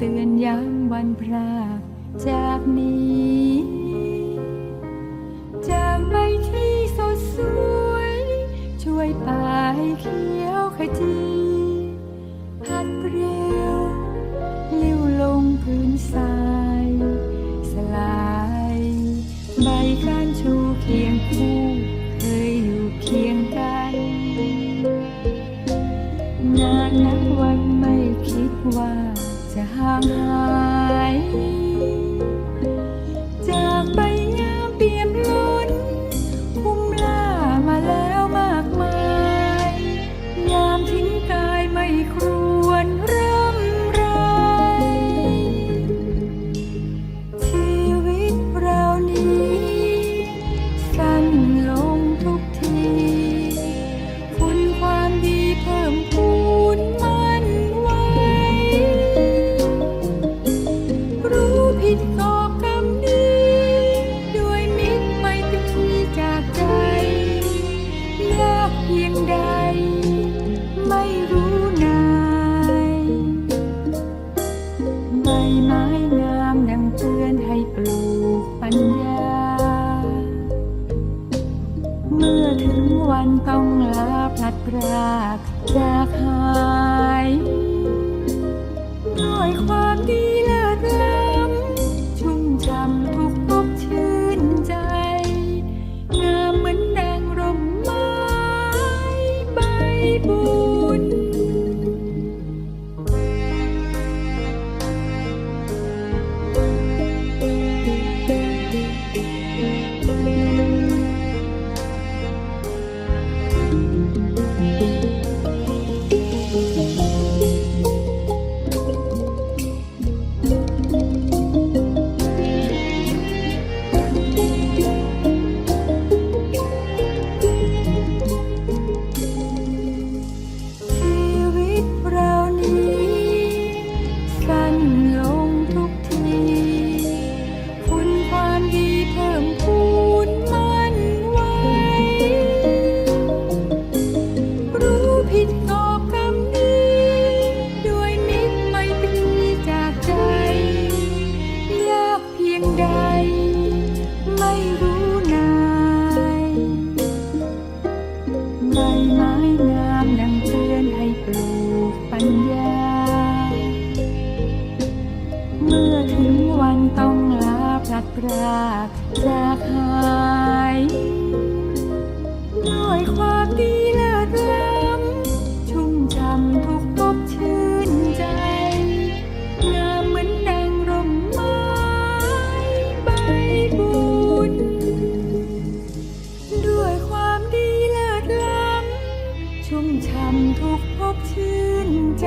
เตือนย้ำวันพรากจากนี้ จะไม่ที่สดสวย ช่วยป่าให้เขียวขจีพัดเร็วเลี้ยวลงพื้นสรา รากจากหา ช่ำทุกพบชื่นใจ